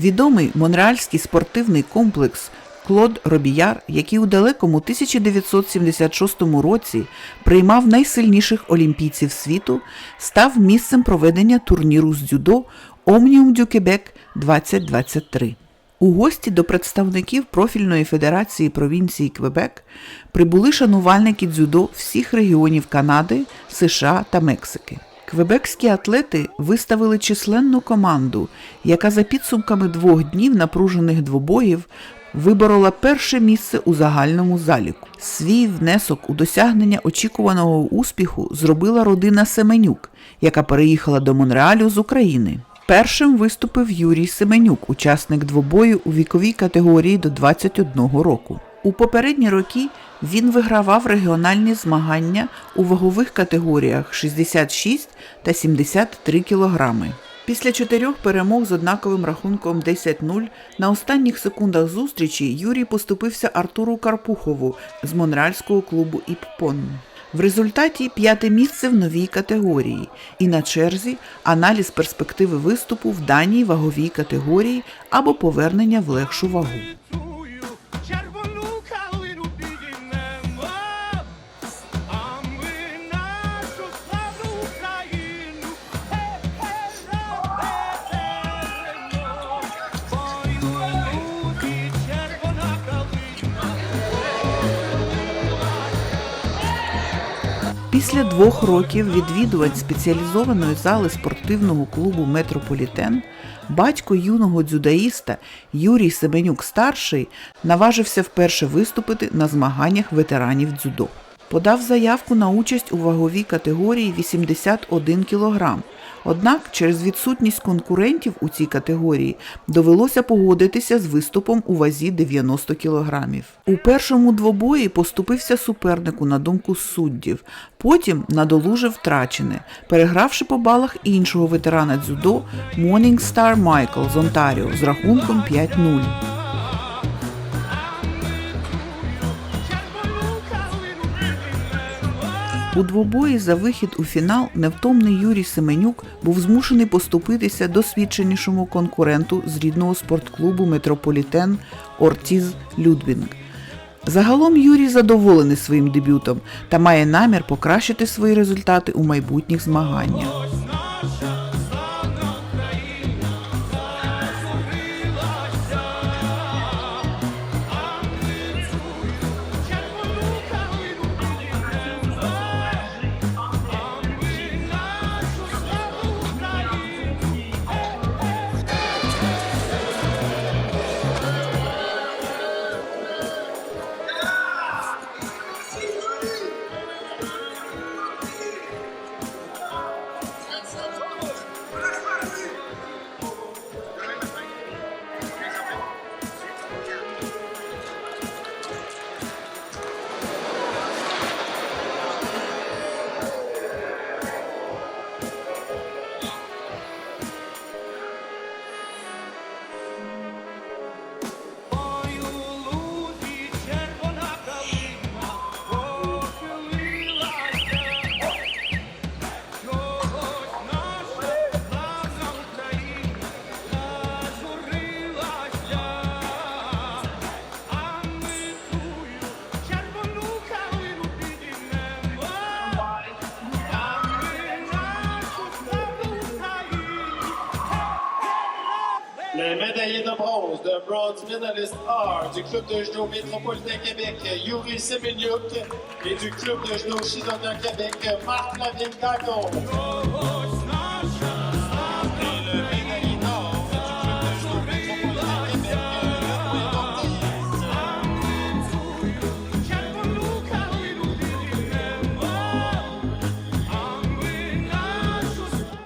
Відомий монреальський спортивний комплекс Клод Робіяр, який у далекому 1976 році приймав найсильніших олімпійців світу, став місцем проведення турніру з дзюдо Omnium du Québec 2023. У гості до представників профільної федерації провінції Квебек прибули шанувальники дзюдо всіх регіонів Канади, США та Мексики. Квебекські атлети виставили численну команду, яка за підсумками двох днів напружених двобоїв виборола перше місце у загальному заліку. Свій внесок у досягнення очікуваного успіху зробила родина Семенюк, яка переїхала до Монреалю з України. Першим виступив Юрій Семенюк, учасник двобою у віковій категорії до 21 року. У попередні роки він вигравав регіональні змагання у вагових категоріях 66 та 73 кілограми. Після чотирьох перемог з однаковим рахунком 10-0 на останніх секундах зустрічі Юрій поступився Артуру Карпухову з монреальського клубу Іппон. В результаті п'яте місце в новій категорії і на черзі аналіз перспективи виступу в даній ваговій категорії або повернення в легшу вагу. Після двох років відвідувань спеціалізованої зали спортивного клубу Метрополітен батько юного дзюдаїста Юрій Семенюк старший наважився вперше виступити на змаганнях ветеранів дзюдо. Подав заявку на участь у ваговій категорії 81 кг. Однак через відсутність конкурентів у цій категорії довелося погодитися з виступом у вазі 90 кг. У першому двобої поступився супернику на думку суддів, потім надолужив втрачене, перегравши по балах іншого ветерана дзюдо Morningstar Майкл з Онтаріо з рахунком 5-0. У двобої за вихід у фінал невтомний Юрій Семенюк був змушений поступитися досвідченішому конкуренту з рідного спортклубу Метрополітен Ортіз Людвінг. Загалом Юрій задоволений своїм дебютом та має намір покращити свої результати у майбутніх змаганнях. Médaillé de bronze, de bronze medalist R du club de judo métropolitain Québec, Yuri Semeniuk, et du club de judo Shidona Québec, Marc Lavigne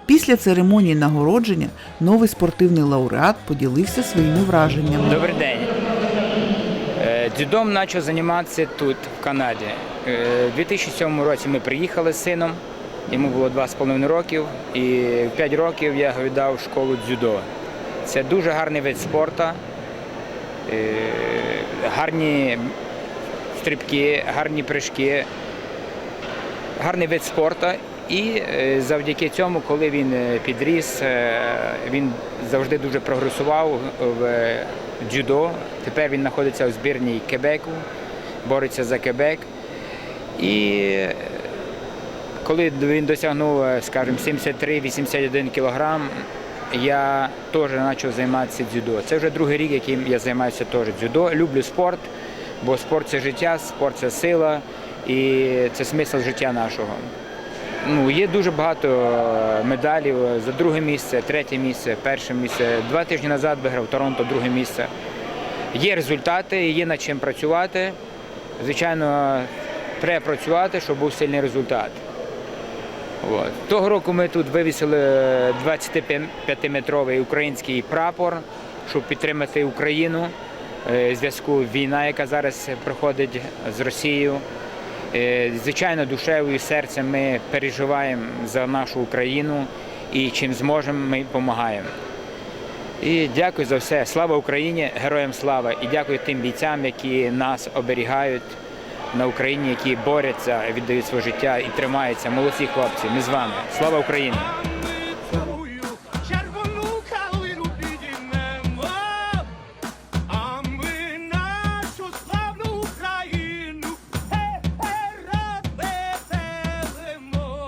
Після церемонії нагородження новий спортивний лауреат поділився своїми враженнями. Добрий день. Е, Дзюдом почав займатися тут, в Канаді. Е, У 2007 році ми приїхали з сином, йому було 2,5 років, і в 5 років я віддав школу дзюдо. Це дуже гарний вид спорту, е, гарні стрибки, гарні прыжки, гарний вид спорту І е, завдяки цьому, коли він е, підріс, е, він завжди дуже прогресував в дзюдо. Тепер він знаходиться у збірній Кебеку, бореться за Кебек. І коли він досягнув, скажімо, 73-81 кілограм, я теж почав займатися дзюдо. Це вже другий рік, яким я займаюся теж дзюдо. Люблю спорт, бо спорт це життя, спорт це сила і це смисл життя нашого. Ну, є дуже багато е, медалів за друге місце, третє місце, перше місце. Два тижні назад виграв Торонто друге місце. Є результати, є над чим працювати. Звичайно, треба працювати, щоб був сильний результат. От. Того року ми тут вивісили 25-метровий український прапор, щоб підтримати Україну е, зв'язку війна, яка зараз проходить з Росією. Е, Звичайно, душею і серцем ми переживаємо за нашу Україну і чим зможемо, ми допомагаємо. І дякую за все. Слава Україні, героям слава! І дякую тим бійцям, які нас оберігають на Україні, які борються, віддають своє життя і тримаються. Молодці хлопці, ми з вами. Слава Україні!